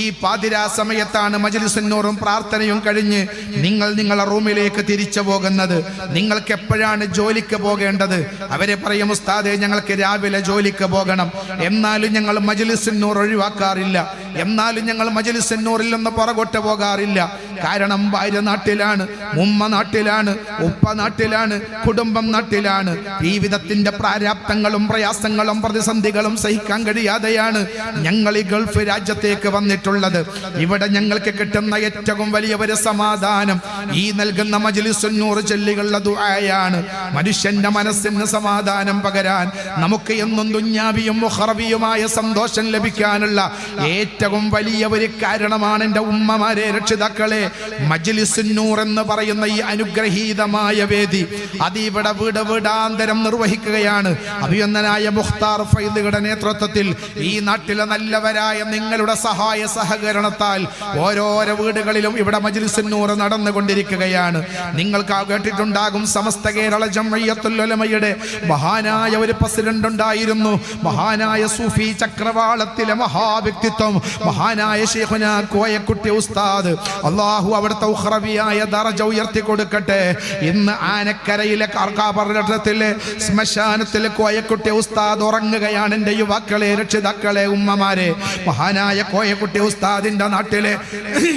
ഈ പാതിരാ സമയത്താണ് മജലിസുന്നൂറും പ്രാർത്ഥനയും കഴിഞ്ഞ് നിങ്ങൾ നിങ്ങളുടെ റൂമിലേക്ക് തിരിച്ചു പോകുന്നത്. നിങ്ങൾക്ക് എപ്പോഴാണ് ജോലിക്ക് പോകേണ്ടത്? അവരെ പറയും ഉസ്താദെ ഞങ്ങൾക്ക് രാവിലെ ജോലിക്ക് പോകണം. എന്നാലും ഞങ്ങൾ മജലിസുന്നൂർ ഒഴിവാക്കാറില്ല. എന്നാലും ഞങ്ങൾ മജലിസുന്നൂറിൽ നിന്ന് പുറകോട്ട് പോകാറില്ല. കാരണം ഭാര്യ നാട്ടിലാണ് ഉമ്മ നാട്ടിലാണ് ഉപ്പ നാട്ടിലാണ് കുടുംബം നാട്ടിലാണ്. ജീവിതത്തിന്റെ പ്രാരാബ്ദങ്ങളും പ്രയാസങ്ങളും പ്രതിസന്ധികളും സഹിക്കാൻ കഴിയാതെയാണ് ഞങ്ങൾ ഈ ഗൾഫ് രാജ്യത്തേക്ക് വന്നിട്ടുള്ളത്. ഇവിടെ ഞങ്ങൾക്ക് കിട്ടുന്ന ഏറ്റവും വലിയ ഒരു സമാധാനം ഈ നൽകുന്ന മജ്ലിസുന്നൂർ ചൊല്ലികളുടെ ദുആയാണ്. മനുഷ്യന്റെ മനസ്സിന് സമാധാനം പകരാൻ നമുക്ക് എന്നും ദുഞ്ഞാവിയും മുഹറവിയുമായ സന്തോഷം ലഭിക്കാനുള്ള ഏറ്റവും വലിയ ഒരു കാരണമാണ് എന്റെ ഉമ്മമാരെ രക്ഷിതാക്കളെ. മജ്ലിസുന്നൂർ എന്ന് പറയുന്ന ഈ അനുഗ്രഹീതമായ വേദി അത് ഇവിടെ വീട് വീടാന്തരം നിർവഹിക്കുകയാണ്. അഭിയന്നനായ മുഖ്താർ ഫൈദുകളുടെ നേതൃത്വത്തിൽ ഈ നാട്ടിലെ നല്ലവരായ നിങ്ങളുടെ സഹായ സഹകരണത്താൽ ഓരോരോ വീടുകളിലും ഇവിടെ മജ്ലിസുന്നൂർ നടന്നുകൊണ്ടിരിക്കുകയാണ്. നിങ്ങൾക്ക് കേട്ടിട്ടുണ്ടാകും സമസ്ത കേരള ജമ്മയ്യത്തുൽ ഉലമയുടെ മഹാനായ ഒരു പ്രസിഡന്റ് ഉണ്ടായിരുന്നു. മഹാനായ സൂഫി ചക്രവാളത്തിലെ മഹാവ്യക്തിത്വം. മഹാനായ ശേഖുന കോയക്കുട്ടി ഉസ്താദ്. അള്ളാഹു അവിടുത്തെ ഉഹ്റവിയായ ദറജ ഉയർത്തി കൊടുക്കട്ടെ ഇന്ന് ആനക്കരയിലെ കാർക്കാപർണത്തിലെ ശ്മശാനത്തിലെ കോയക്കുട്ടി ഉസ്താദ് ഉറങ്ങുകയാണ് എന്റെ യുവാക്കളെ രക്ഷിതാക്കളെ ഉമ്മമാരെ. മഹാനായ കോയക്കുട്ടി ഉസ്താദിന്റെ നാട്ടിലെ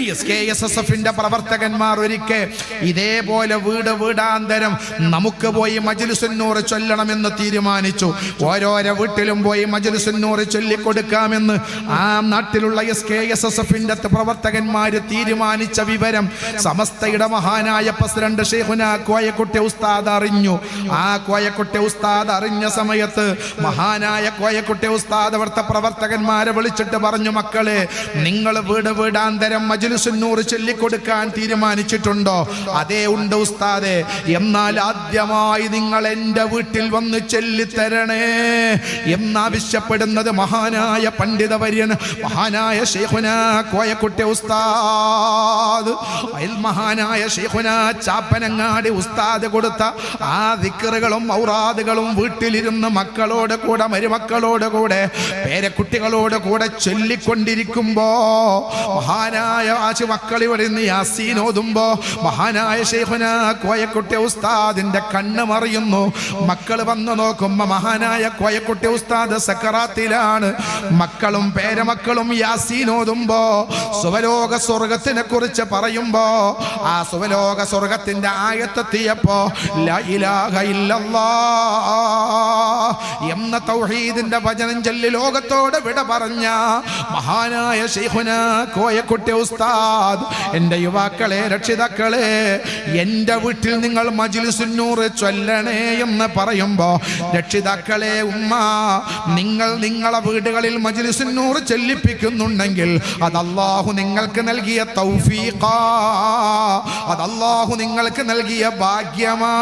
എസ് കെ എസ് എസ് എഫിന്റെ പ്രവർത്തകന്മാർ ഒരിക്കൽ ഇതേപോലെ വീട് വീടാന്തരം നമുക്ക് പോയി മജ്ലിസുന്നൂർ ചൊല്ലണമെന്ന് തീരുമാനിച്ചു. ഓരോരോ വീട്ടിലും പോയി മജ്ലിസുന്നൂർ ചൊല്ലിക്കൊടുക്കാമെന്ന് ആ നാട്ടിലുള്ള എസ് കെ എസ് എസ് എഫിന്റെ പ്രവർത്തകന്മാര് തീരുമാനിച്ച വിവരം. സമസ്തയുടെ മഹാനായ പ്രസിഡന്റ് ഷെയ്ഖുന കോയക്കുട്ടി ഉസ്താദ് അറിഞ്ഞു. ആ കോയക്കുട്ടി ഉസ്താദ് അറിഞ്ഞ സമയത്ത് മഹാനായ കോയക്കുട്ടി ഉസ്താദ് അവിടുത്തെ പ്രവർത്തകന്മാരെ വിളിച്ചിട്ട് പറഞ്ഞു മക്കളെ നിങ്ങൾ വീട് വീടാന്തരം മജ്ലിസുന്നൂർ ചൊല്ലിക്കൊടുക്കാൻ തീരുമാനിച്ചിട്ടുണ്ടോ? അതേ ഉണ്ട് ഉസ്താദെ. എന്നാൽ ആദ്യമായി നിങ്ങൾ എന്റെ വീട്ടിൽ വന്ന് ചൊല്ലിത്തരണേ. എന്നാവശ്യപ്പെടുന്നത് മഹാനായ പണ്ഡിതവര്യൻ മഹാനായ ഷെയ്ഖുന കോയക്കുട്ടി ഉസ്താദ് അയൽ മഹാനായ ഷെയ്ഖുന ചാപ്പനങ്ങാടി ഉസ്താദ് കൊടുത്ത ആ ദിക്കറുകളും ഔറാദുകളും വീട്ടിലിരുന്ന് മക്കളോട് കൂടെ മരുമക്കളോട് കൂടെ പേരക്കുട്ടികളോട് കൂടെ ചൊല്ലിക്കൊണ്ടിരിക്കുമ്പോ മഹാനായ ആശു മക്കൾ ഇവിടെ നിന്ന് യാസീൻ ഓതുമ്പോ മഹാനായ ഷെയ്ഖുന കോയക്കുട്ടി ഉസ്താദിന്റെ കണ്ണ് മറിയുന്നു. മക്കൾ വന്നു നോക്കുമ്പോ മഹാനായ കോയക്കുട്ടി ഉസ്താദ് സക്കറാത്തിലാണ്. മക്കളും പേരമക്കളും യാസീൻ ഓതുമ്പോ സുവലോക സ്വർഗത്തിനെ കുറിച്ച് പറയുമ്പോ ആ സുവലോക സ്വർഗത്തിന്റെ ആയത്തെത്തിയപ്പോ ലാ ഇലാഹ ഇല്ലല്ലാഹ് എന്ന തൗഹീദിന്റെ വചനം ചൊല്ലി ലോകത്തോട് വിട പറഞ്ഞ മഹാനായ ശൈഖുന കോയക്കുട്ടി ഉസ്താദ് എന്റെ യുവാക്കളെ രക്ഷിതാക്കളെ എന്റെ വീട്ടിൽ നിങ്ങൾ മജ്ലിസുന്നൂർ ചൊല്ലണേ എന്ന് പറയുമ്പോൾ രക്ഷിതാക്കളെ ഉമ്മ നിങ്ങൾ നിങ്ങളെ വീടുകളിൽ മജ്ലിസുന്നൂർ ചൊല്ലിപ്പിക്കുന്നുണ്ടെങ്കിൽ അത് അല്ലാഹു നിങ്ങൾക്ക് നൽകിയ തൗഫീഖ അത് നിങ്ങൾക്ക് നൽകിയ ഭാഗ്യമാ.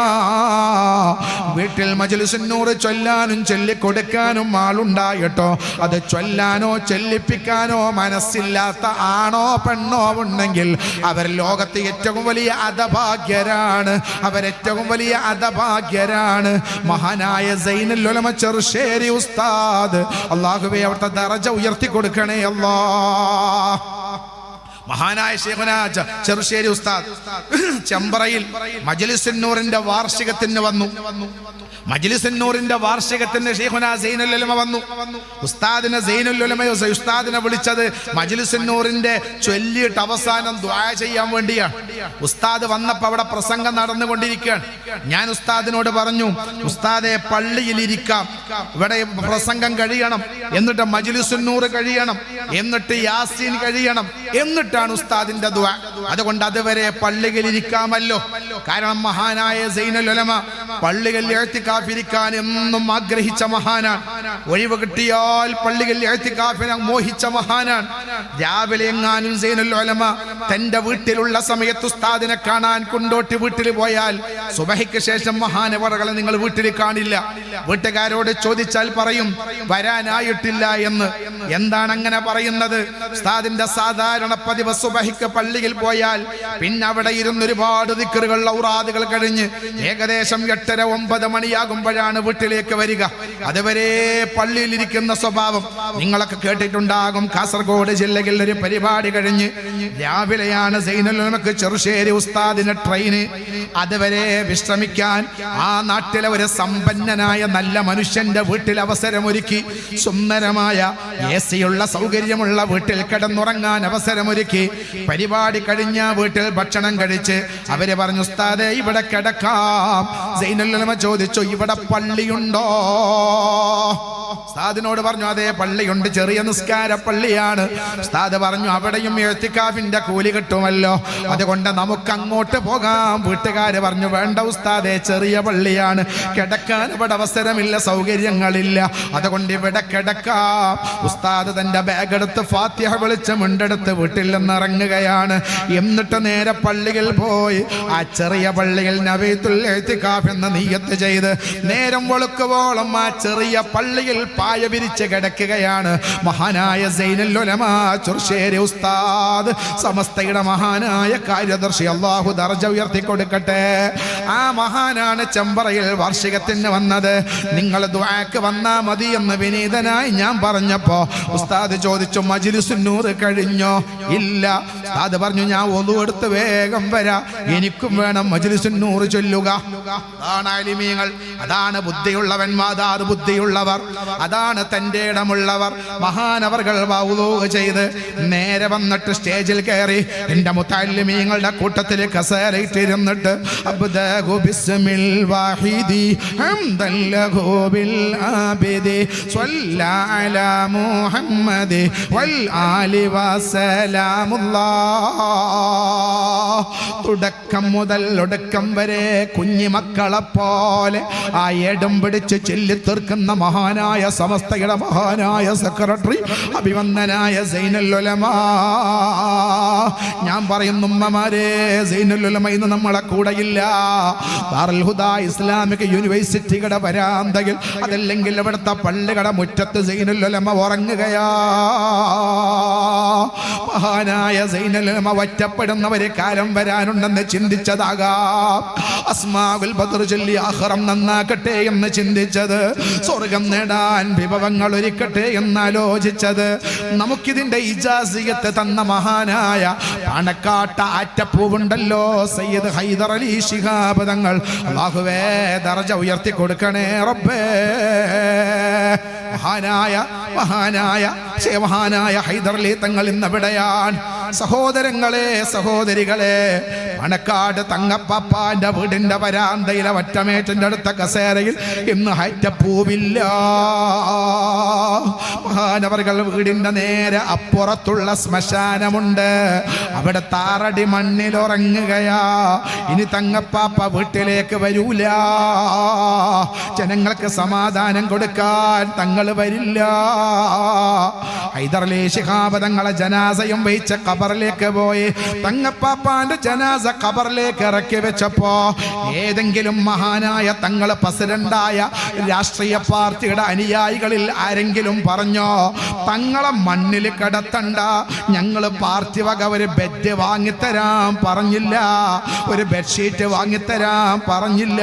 വീട്ടിൽ മജ്ലിസുന്നൂർ ചൊല്ലാനും ചൊല്ലിക്കൊടുക്കാനും ആളുണ്ടായിട്ടോ. അത് ചൊല്ലാനോ ചൊല്ലിപ്പിക്കാനോ മനസ്സില്ലാത്ത ആണോ പെണ്ണോ ഉണ്ടെങ്കിൽ അവർ ലോകത്ത് ഏറ്റവും വലിയ അധഭാഗ്യരാണ്. അവരേറ്റവും വലിയ അധഭാഗ്യരാണ്. മഹാനായ സൈനുൽ ഉലമ ചെറുശ്ശേരി ഉസ്താദ്. അള്ളാഹുവെ അവിടുത്തെ ദറജ ഉയർത്തി കൊടുക്കണേ അല്ലാ മഹാനായ ശേഖനാജ ചെറുശ്ശേരി ഉസ്താദ്. ചെമ്പറയിൽ മജലിസുന്നൂറിന്റെ വാർഷികത്തിന് വന്നു. മജ്ലിസുന്നൂറിന്റെ വാർഷികത്തിന് ഷെയ്ഖുന സൈനുൽ വന്നു. ഉസ്താദിനെ സൈനുൽ ഉലമയോ ഉസ്താദിനെ വിളിച്ചത് മജ്ലിസുന്നൂറിന്റെ ചൊല്ലിയിട്ട് അവസാനം ദ്വായ ചെയ്യാൻ വേണ്ടിയാണ്. ഉസ്താദ് വന്നപ്പോൾ അവിടെ പ്രസംഗം നടന്നുകൊണ്ടിരിക്കുകയാണ്. ഞാൻ ഉസ്താദിനോട് പറഞ്ഞു ഉസ്താദെ പള്ളിയിൽ ഇരിക്കാം ഇവിടെ പ്രസംഗം കഴിയണം. എന്നിട്ട് മജ്ലിസുന്നൂർ കഴിയണം. എന്നിട്ട് യാസീൻ കഴിയണം. എന്നിട്ടാണ് ഉസ്താദിന്റെ ദുവാ അതുകൊണ്ട് അതുവരെ പള്ളിയിൽ ഇരിക്കാമല്ലോ. കാരണം മഹാനായ സൈനലൊലമ പള്ളികളിൽ എഴുത്തിക്കാഫിരിക്കാൻ എന്നും ആഗ്രഹിച്ച മഹാനാണ്. ഒഴിവ് കിട്ടിയാൽ പള്ളികളിൽ എഴുത്തിക്കാഫിനെ മോഹിച്ച മഹാനാണ്. രാവിലെ എങ്ങാനും സൈനലൊലമ തന്റെ വീട്ടിലുള്ള സമയത്ത് ഉസ്താദിനെ കാണാൻ കൊണ്ടോട്ടി വീട്ടിൽ പോയാൽ സുബഹിക്ക് ശേഷം മഹാനവറകളെ നിങ്ങൾ വീട്ടിൽ കാണില്ല. വീട്ടുകാരോട് ചോദിച്ചാൽ പറയും വരാനായിട്ടില്ല എന്ന്. എന്താണ് അങ്ങനെ പറയുന്നത്? ഉസ്താദിന്റെ സാധാരണ പതിവ് സുബഹിക്ക് പള്ളിയിൽ പോയാൽ പിന്നെ അവിടെ ഇരുന്ന് ഒരുപാട് ദിക്കറുകൾ ഔറാദുകൾ കഴിഞ്ഞ് ഏകദേശം എട്ട് എട്ടര ഒമ്പത് മണിയാകുമ്പോഴാണ് വീട്ടിലേക്ക് വരിക. അതുവരെ പള്ളിയിലിരിക്കുന്ന സ്വഭാവം. നിങ്ങളൊക്കെ കേട്ടിട്ടുണ്ടാകും. കാസർഗോഡ് ജില്ലയിൽ ഒരു പരിപാടി കഴിഞ്ഞ് രാവിലെയാണ് സൈനുലമക്ക് ചെറുശ്ശേരി ഉസ്താദിന് ട്രെയിന് അതുവരെ വിശ്രമിക്കാൻ ആ നാട്ടിലെ ഒരു സമ്പന്നനായ നല്ല മനുഷ്യന്റെ വീട്ടിൽ അവസരമൊരുക്കി സുന്ദരമായ എ സിയുള്ള സൗകര്യമുള്ള വീട്ടിൽ കിടന്നുറങ്ങാൻ അവസരമൊരുക്കി. പരിപാടി കഴിഞ്ഞ വീട്ടിൽ ഭക്ഷണം കഴിച്ച് അവർ പറഞ്ഞു ഉസ്താദെ ഇവിടെ കിടക്കാം. ചോദിച്ചു ഇവിടെ പള്ളിയുണ്ടോ? ഉസ്താദിനോട് പറഞ്ഞു അതെ പള്ളിയുണ്ട് ചെറിയ നിസ്കാര പള്ളിയാണ്. ഉസ്താദ് പറഞ്ഞു അവിടെയും എഴുത്തിക്കാഫിന്റെ കൂലി കിട്ടുമല്ലോ. അതുകൊണ്ട് നമുക്ക് അങ്ങോട്ട് പോകാം. വീട്ടുകാര് പറഞ്ഞു വേണ്ട ഉസ്താദേ ചെറിയ പള്ളിയാണ്. കിടക്കാൻ ഇവിടെ അവസരമില്ല സൗകര്യങ്ങളില്ല. അതുകൊണ്ട് ഇവിടെ കിടക്കാം. ഉസ്താദ് തന്റെ ബാഗ് എടുത്ത് ഫാത്തിഹ വിളിച്ച് മുണ്ടെടുത്ത് വീട്ടിൽ നിന്ന് ഇറങ്ങുകയാണ്. എന്നിട്ട് നേരെ പള്ളിയിൽ പോയി. ആ ചെറിയ പള്ളിയിൽ നവീത്തുൽ എഴുത്തിക്കാഫ് എന്ന് നീയത്ത് ചെയ്ത് നേരം വെളുക്കുവോളം ആ ചെറിയ പള്ളിയിൽ പായ വിരിച്ച് കിടക്കുകയാണ്. മഹാനായ ചുർശേരി ഉസ്താദ് സമസ്തയുടെ മഹാനായ കാര്യദർശി അള്ളാഹു ദർജ ഉയർത്തി കൊടുക്കട്ടെ. ആ മഹാനാണ് ചെമ്പറയിൽ വാർഷികത്തിന് വന്നത്. നിങ്ങൾ ദ്വാക്ക് വന്നാ മതി എന്ന് വിനീതനായി ഞാൻ പറഞ്ഞപ്പോ ഉസ്താദ് ചോദിച്ചു മജിലിസുന്നൂറ് കഴിഞ്ഞോ? ഇല്ല. ഉസ്താദ് പറഞ്ഞു ഞാൻ ഒന്നു എടുത്ത് വേഗം വരാ. എനിക്കും വേണം മജിലിസുന്നൂറ് ചൊല്ലുക. അതാണ് അലിമീങ്ങൾ. അതാണ് ബുദ്ധിയുള്ളവൻ മാതാർ ബുദ്ധിയുള്ളവർ. അതാണ് തന്റെ ഇടമുള്ളവർ. മഹാനവർകൾ ചെയ്ത് നേരെ വന്നിട്ട് സ്റ്റേജിൽ കയറി എന്റെ മുത്താലിമീങ്ങളുടെ കൂട്ടത്തിൽ മുഹമ്മദി വൽ ആലി തുടക്കം മുതൽ ഒടുക്കം വരെ കുഞ്ഞിമക്കളെ പോലെ ആ ഏടം പിടിച്ച് ചെല്ലിത്തീർക്കുന്ന മഹാനായ സമസ്തയുടെ മഹാനായ സെക്രട്ടറി അഭിവന്ദനായ സൈനല്ലുലമാ ഞാൻ പറയുന്നു ഉമ്മമാരെ സൈനല്ലുലമ ഇന്ന് നമ്മളെ കൂടെയില്ല. ദാറുൽ ഹുദ ഇസ്ലാമിക് യൂണിവേഴ്സിറ്റിയുടെ വരാന്തയിൽ അതല്ലെങ്കിൽ ഇവിടുത്തെ പള്ളികളുടെ മുറ്റത്ത് സൈനല്ലുലമ ഉറങ്ങുകയാ. മഹാനായ സൈനുലുലമ ഒറ്റപ്പെടുന്നവരെ കാലം വരാനുണ്ടെന്ന് ചിന്തിച്ചതാകാം. അസ്മാവിൽ ബദർ ചൊല്ലി ആഹ്റം നന്നാക്കട്ടെ എന്ന് ചിന്തിച്ചത്. സ്വർഗം നേടാൻ വിഭവങ്ങൾ ഒരുക്കട്ടെ എന്നാലോചിച്ചത്. നമുക്കിതിന്റെ ഇജാസിയത്ത് തന്ന മഹാനായ പണക്കാട്ട ആറ്റപ്പൂവുണ്ടല്ലോ. സയ്യിദ് ഹൈദർ അലി ശിഹാബ് തങ്ങൾ. അള്ളാഹുവേ ദർജ ഉയർത്തി കൊടുക്കണേ റബ്ബേ. മഹാനായ മഹാനായ മഹാനായ ഹൈദർലി തങ്ങൾ ഇന്നെവിടെയാണ് സഹോദരങ്ങളെ സഹോദരികളെ മണക്കാട് തങ്ങപ്പാപ്പാന്റെ വീടിന്റെ വരാന്തയിലെ വറ്റമേറ്റിന്റെ അടുത്ത കസേരയിൽ ഇന്ന് ഹൈറ്റപ്പൂവില്ല. മഹാനവറുകൾ വീടിന്റെ നേരെ അപ്പുറത്തുള്ള ശ്മശാനമുണ്ട്. അവിടെ താറടി മണ്ണിൽ ഉറങ്ങുകയാ. ഇനി തങ്ങപ്പാപ്പ വീട്ടിലേക്ക് വരൂല. ജനങ്ങൾക്ക് സമാധാനം കൊടുക്കാൻ തങ്ങൾ വരില്ല. ഹൈദർലി ശിഹാബ് തങ്ങളെ ജനാസയും വഹിച്ച കബറിലേക്ക് പോയി. തങ്ങപ്പാപ്പാന്റെ ജനാസ ഖബറിലേക്ക് ഇറക്കി വെച്ചപ്പോ ഏതെങ്കിലും മഹാനായ തങ്ങളെ പ്രസിഡന്റായ രാഷ്ട്രീയ പാർട്ടിയുടെ അനുയായികളിൽ ആരെങ്കിലും പറഞ്ഞോ തങ്ങളെ മണ്ണിൽ കിടത്തണ്ട ഞങ്ങൾ പാർട്ടി വക ഒരു ബെഡ് വാങ്ങിത്തരാൻ പറഞ്ഞില്ല ഒരു ബെഡ്ഷീറ്റ് വാങ്ങിത്തരാൻ പറഞ്ഞില്ല.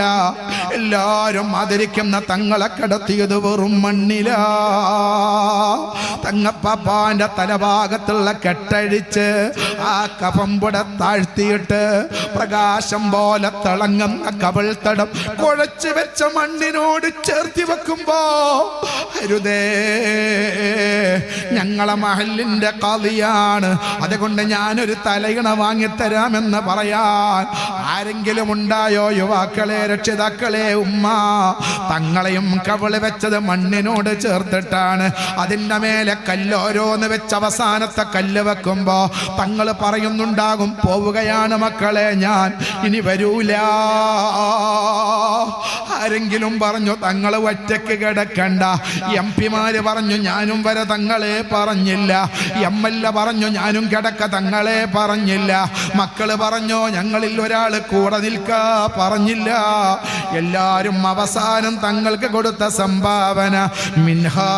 എല്ലാരും ആദരിക്കുന്ന തങ്ങളെ കിടത്തിയത് വെറും മണ്ണില. തങ്ങപ്പാപ്പാന്റെ തലഭാഗത്തുള്ള കെട്ടഴിച്ച് ആ കഫമ്പുട താഴ്ത്തിയിട്ട് പ്രകാശം പോലെ തിളങ്ങുന്ന കവൾ തടം കുഴച്ചു വെച്ച മണ്ണിനോട് ചേർത്തി വെക്കുമ്പോ അരുതേ ഞങ്ങളെ മഹലിന്റെ കളിയാണ്. അതുകൊണ്ട് ഞാനൊരു തലയിണ വാങ്ങിത്തരാമെന്ന് പറയാൻ ആരെങ്കിലും ഉണ്ടായോ? യുവാക്കളെ രക്ഷിതാക്കളെ ഉമ്മ തങ്ങളെയും കവിൾ വെച്ചത് മണ്ണിനോട് ചേർത്തിട്ടാണ്. അതിന്റെ മേലെ കല്ലോരോന്ന് വെച്ച് അവസാനത്തെ കല്ല് വെക്കുമ്പോ തങ്ങൾ പറയുന്നുണ്ടാകും പോവുകയാണ് മക്കളെ ഞാൻ ഇനി വരൂല. ആരെങ്കിലും പറഞ്ഞു തങ്ങൾ ഒറ്റയ്ക്ക് കിടക്കണ്ട. എം പിമാര് പറഞ്ഞു ഞാനും വരെ തങ്ങളെ പറഞ്ഞില്ല. എം എൽ എ പറഞ്ഞു ഞാനും കിടക്ക തങ്ങളെ പറഞ്ഞില്ല. മക്കൾ പറഞ്ഞു ഞങ്ങളിൽ ഒരാൾ കൂടെ നിൽക്ക പറഞ്ഞില്ല. എല്ലാരും അവസാനം തങ്ങൾക്ക് കൊടുത്ത സംഭാവന. മിൻഹാ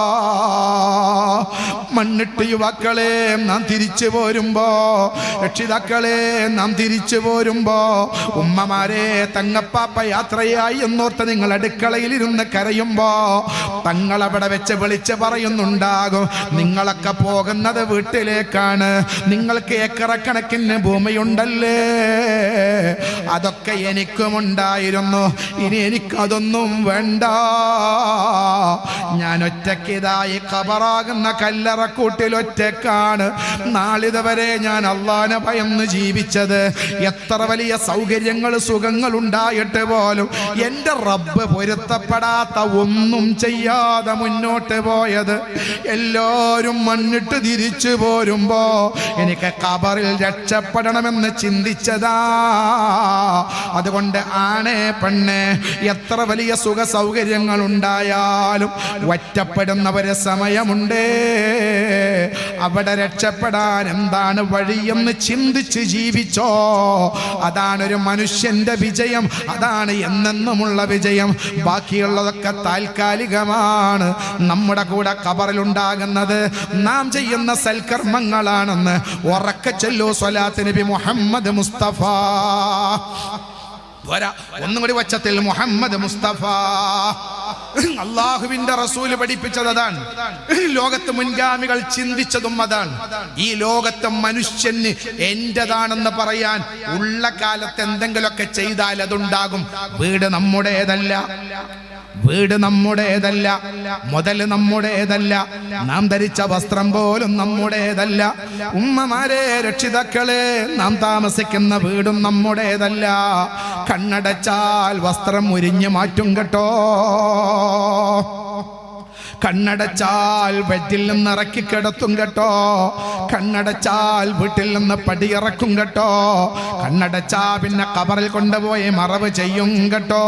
ഖലഖനാകും വഫീഹാ നുഈദുകും വമിൻഹാ നുഖ്രിജുകും താറത്തൻ ഉഖ്റാ മണ്ണിട്ട് യുവാക്കളെ നാം തിരിച്ചു പോരുമ്പോ രക്ഷിതാക്കളെ നാം തിരിച്ചു പോരുമ്പോ ഉമ്മമാരെ തങ്ങപ്പാപ്പ യാത്രയായി എന്നോർത്ത് നിങ്ങൾ അടുക്കളയിൽ ഇരുന്ന് കരയുമ്പോ തങ്ങൾ അവിടെ വെച്ച് വിളിച്ച് പറയുന്നുണ്ടാകും നിങ്ങളൊക്കെ പോകുന്നത് വീട്ടിലേക്കാണ് നിങ്ങൾക്ക് ഏക്കറക്കണക്കിന് ഭൂമിയുണ്ടല്ലേ? അതൊക്കെ എനിക്കുമുണ്ടായിരുന്നു ഇനി എനിക്കതൊന്നും വേണ്ട. ഞാൻ ഒറ്റക്കിതായി കബറാകുന്ന കല്ലറക്കൂട്ടിൽ ഒറ്റക്കാണ്. നാളിതുവരെ ഞാൻ അള്ളാനെ ഭയന്ന് ജീവിച്ചത്. എത്ര വലിയ സൗകര്യങ്ങൾ സുഖങ്ങൾ ഉണ്ടായിട്ട് പോലും എന്റെ റബ്ബ് പൊരുത്തപ്പെടാത്ത ഒന്നും ചെയ്യാതെ മുന്നോട്ട് പോയത്. എല്ലാവരും മണ്ണിട്ട് തിരിച്ചു പോരുമ്പോ എനിക്ക് കബറിൽ രക്ഷപ്പെടണമെന്ന് ചിന്തിച്ചതാ. അതുകൊണ്ട് ആണേ പെണ്ണെ എത്ര വലിയ സുഖ സൗകര്യങ്ങൾ ഉണ്ടായാലും ഒറ്റപ്പെടുന്നവരെ സമയമുണ്ടേ. അവിടെ രക്ഷപ്പെടാൻ എന്താണ് വഴിയെന്ന് ചിന്തിച്ച് ജീവിച്ചോ? അതാണ് ഒരു മനുഷ്യന്റെ വിജയം അതാണ് എന്നെന്നുമുള്ള വിജയം. ബാക്കിയുള്ളതൊക്കെ താൽക്കാലികമാണ്. നമ്മുടെ കൂടെ കബറിലുണ്ടാകുന്നത് നാം ചെയ്യുന്ന സൽക്കർമ്മങ്ങളാണെന്ന് ഉറക്ക ചെല്ലു സ്വലാത്ത് നബി മുഹമ്മദ് മുസ്തഫ. ഒന്നും കൂടി വച്ചത്തിൽ മുഹമ്മദ് മുസ്തഫ. അള്ളാഹുവിന്റെ റസൂൽ പഠിപ്പിച്ചത് അതാണ്. ലോകത്ത് മുൻഗാമികൾ ചിന്തിച്ചതും അതാണ്. ഈ ലോകത്തെ മനുഷ്യന് എന്റേതാണെന്ന് പറയാൻ ഉള്ള കാലത്ത് എന്തെങ്കിലുമൊക്കെ ചെയ്താൽ അതുണ്ടാകും. വീട് നമ്മുടേതല്ല. വീട് നമ്മുടേതല്ല. മുതൽ നമ്മുടേതല്ല. നാം ധരിച്ച വസ്ത്രം പോലും നമ്മുടേതല്ല. ഉമ്മമാരെ രക്ഷിതാക്കളെ നാം താമസിക്കുന്ന വീടും നമ്മുടേതല്ല. കണ്ണടച്ചാൽ വസ്ത്രം ഉരിഞ്ഞു മാറ്റും കേട്ടോ. കണ്ണടച്ചാൽ ബെഡിൽ നിന്ന് ഇറക്കി കിടത്തും കേട്ടോ. കണ്ണടച്ചാൽ വീട്ടിൽ നിന്ന് പടിയിറക്കും കേട്ടോ. കണ്ണടച്ചാ പിന്നെ കബറിൽ കൊണ്ടുപോയി മറവ് ചെയ്യും കേട്ടോ.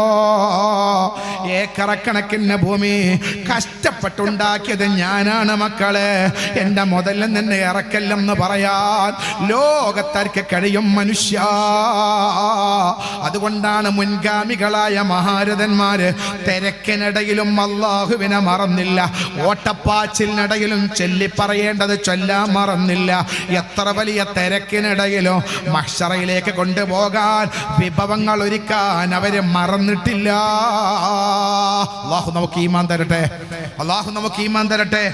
ഏക്കറക്കണക്കിന് ഭൂമി കഷ്ടപ്പെട്ടുണ്ടാക്കിയത് ഞാനാണ് മക്കളെ. എന്റെ മുതലിൽ നിന്ന് ഇറക്കല്ലെന്ന് പറയാൻ ലോകത്താർക്ക് കഴിയും മനുഷ്യ. അതുകൊണ്ടാണ് മുൻഗാമികളായ മഹാരഥന്മാര് തിരക്കിനിടയിലും അള്ളാഹുവിനെ മറന്നില്ല. ഓട്ടപ്പാച്ചിലിനിടയിലും ചൊല്ലി പറയേണ്ടത് ചൊല്ലാൻ മറന്നില്ല. എത്ര വലിയ തിരക്കിനിടയിലും മഷറയിലേക്ക് കൊണ്ടുപോകാൻ വിഭവങ്ങൾ ഒരുക്കാൻ അവർ മറന്നിട്ടില്ല. അള്ളാഹു നമുക്ക് ഈമാൻ തരട്ടെ. അള്ളാഹു നമുക്ക് ഈമാൻ തരട്ടെ.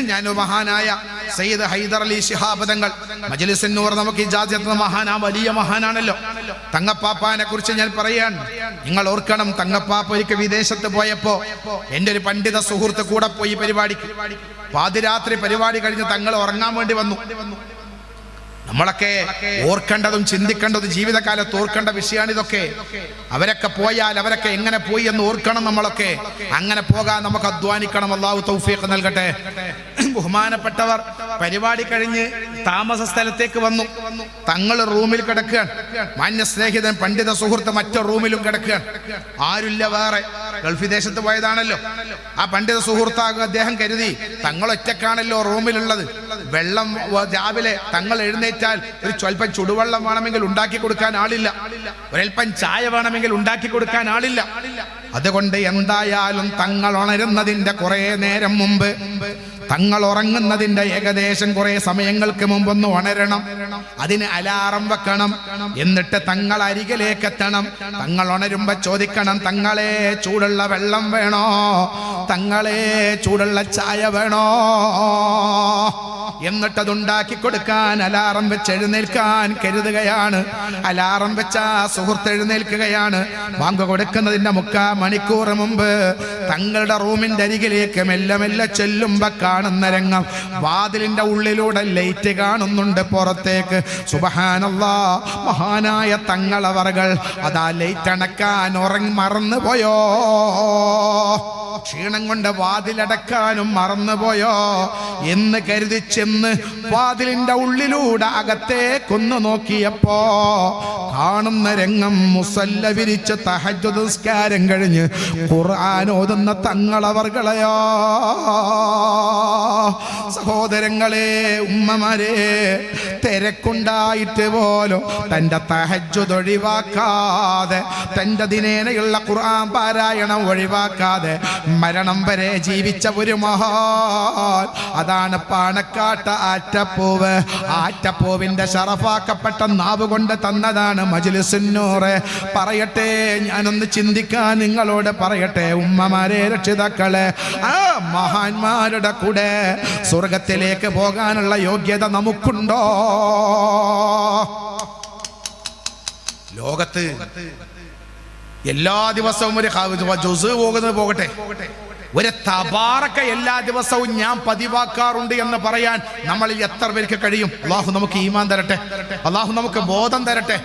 ഞാൻ മഹാനായ സയ്യിദ് ഹൈദർ അലി ശിഹാബദങ്ങൾ മജലിസിനൂർ നമുക്ക് ഇജാസ് എന്ന മഹാനാ വലിയ മഹാനാണല്ലോ. തങ്ങപ്പാപ്പാനെ കുറിച്ച് ഞാൻ പറയാൻ നിങ്ങൾ ഓർക്കണം തങ്ങപ്പാപ്പ ഒരിക്കൽ വിദേശത്ത് പോയപ്പോ എന്റെ ഒരു പണ്ഡിത സുഹൃത്ത് കൂടെ പോയി പരിപാടിക്ക്. പാതിരാത്രി പരിപാടി കഴിഞ്ഞ് തങ്ങൾ ഉറങ്ങാൻ വേണ്ടി വന്നു. നമ്മളൊക്കെ ഓർക്കേണ്ടതും ചിന്തിക്കേണ്ടതും ജീവിതകാലത്ത് ഓർക്കേണ്ട വിഷയമാണ് ഇതൊക്കെ. അവരൊക്കെ പോയാൽ അവരൊക്കെ എങ്ങനെ പോയി എന്ന് ഓർക്കണം നമ്മളൊക്കെ. അങ്ങനെ പോകാൻ നമുക്ക് അധ്വാനിക്കണം. അള്ളാഹു തൗഫീഖ് നൽകട്ടെ. ബഹുമാനപ്പെട്ടവർ പരിപാടി കഴിഞ്ഞ് താമസ സ്ഥലത്തേക്ക് വന്നു. തങ്ങൾ റൂമിൽ കിടക്കുകയാണ്. മാന്യ സ്നേഹിതൻ പണ്ഡിത സുഹൃത്ത് മറ്റു റൂമിലും കിടക്കുകയാണ്. ആരുല്ല വേറെ. ഗൾഫ് ദേശത്ത് പോയതാണല്ലോ. ആ പണ്ഡിത സുഹൃത്താകും അദ്ദേഹം കരുതി തങ്ങൾ ഒറ്റക്കാണല്ലോ റൂമിലുള്ളത്. വെള്ളം രാവിലെ തങ്ങൾ എഴുന്നേറ്റാൽ ഒരു ചൊൽപ്പം ചുടുവെള്ളം വേണമെങ്കിൽ ഉണ്ടാക്കി കൊടുക്കാൻ ആളില്ല. ഒരൽപ്പം ചായ വേണമെങ്കിൽ ഉണ്ടാക്കി കൊടുക്കാൻ ആളില്ല. അതുകൊണ്ട് എന്തായാലും തങ്ങൾ ഉണരുന്നതിന്റെ കുറെ നേരം മുമ്പ് തങ്ങൾ ഉറങ്ങുന്നതിന്റെ ഏകദേശം കുറെ സമയങ്ങൾക്ക് മുമ്പൊന്ന് ഉണരണം. അതിന് അലാറം വെക്കണം. എന്നിട്ട് തങ്ങൾ അരികിലേക്ക് എത്തണം തങ്ങൾ ഉണരുമ്പോ ചോദിക്കണം തങ്ങളെ ചൂടുള്ള വെള്ളം വേണോ? തങ്ങളെ ചൂടുള്ള ചായ വേണോ? എന്നിട്ട് ഉണ്ടാക്കി കൊടുക്കാൻ അലാറം വെച്ച് എഴുന്നേൽക്കാൻ കരുതുകയാണ്. അലാറം വെച്ച സുഹൃത്ത് എഴുന്നേൽക്കുകയാണ്. ബാങ്ക് കൊടുക്കുന്നതിന്റെ മുക്കാ മണിക്കൂർ മുമ്പ് തങ്ങളുടെ റൂമിന്റെ അരികിലേക്ക് മെല്ലെ മെല്ലെ ചെല്ലുമ്പോ കാണുന്ന രംഗം. വാതിലിന്റെ ഉള്ളിലൂടെ ലൈറ്റ് കാണുന്നുണ്ട് പുറത്തേക്ക്. മഹാനായ തങ്ങളവറുകൾ അതാ ലൈറ്റ് അണക്കാൻ ഉറങ്ങി മറന്നു പോയോ? ക്ഷീണം കൊണ്ട് വാതിലടക്കാനും മറന്നുപോയോ എന്ന് കരുതി ചെന്ന് വാതിലിന്റെ ഉള്ളിലൂടെ അകത്തേക്കൊന്ന് നോക്കിയപ്പോ കാണുന്ന രംഗം മുസല്ല വിരിച്ച് നിസ്കാരം കഴിഞ്ഞ് ഖുർആൻ ഓതുന്ന തങ്ങളവർകളെയോ സഹോദരങ്ങളെ ഉമ്മമാരെ തിരക്കുണ്ടായിട്ട് പോലും തന്റെ തഹജ്ജുദ് ഒഴിവാക്കാതെ തന്റെ ദിനേനയുള്ള ഖുർആൻ പാരായണം ഒഴിവാക്കാതെ മരണം വരെ ജീവിച്ച ഒരു മഹാൻ. അതാണ് പാണക്കാട്ട ആറ്റപ്പൂവ്. ആറ്റപ്പൂവിന്റെ ഷറഫാക്കപ്പെട്ട നാവ് കൊണ്ട് തന്നതാണ് മജിലിസുന്നൂറ്. പറയട്ടെ ഞാനൊന്ന് ചിന്തിക്കാൻ നിങ്ങളോട് പറയട്ടെ ഉമ്മമാരെ രക്ഷിതാക്കളെ. ആ മഹാന്മാരുടെ കൂടെ സ്വർഗത്തിലേക്ക് പോകാനുള്ള യോഗ്യത നമുക്കുണ്ടോ? ലോകത്ത് എല്ലാ ദിവസവും ഒരു ജോസ് പോകുന്നത് പോകട്ടെ? ഒരു തബാറക്ക എല്ലാ ദിവസവും ഞാൻ പതിവാക്കാറുണ്ട് എന്ന് പറയാൻ നമ്മളിൽ എത്ര പേർക്ക് കഴിയും? അള്ളാഹു നമുക്ക് ഈമാൻ തരട്ടെ. അള്ളാഹു നമുക്ക് ബോധം തരട്ടെ.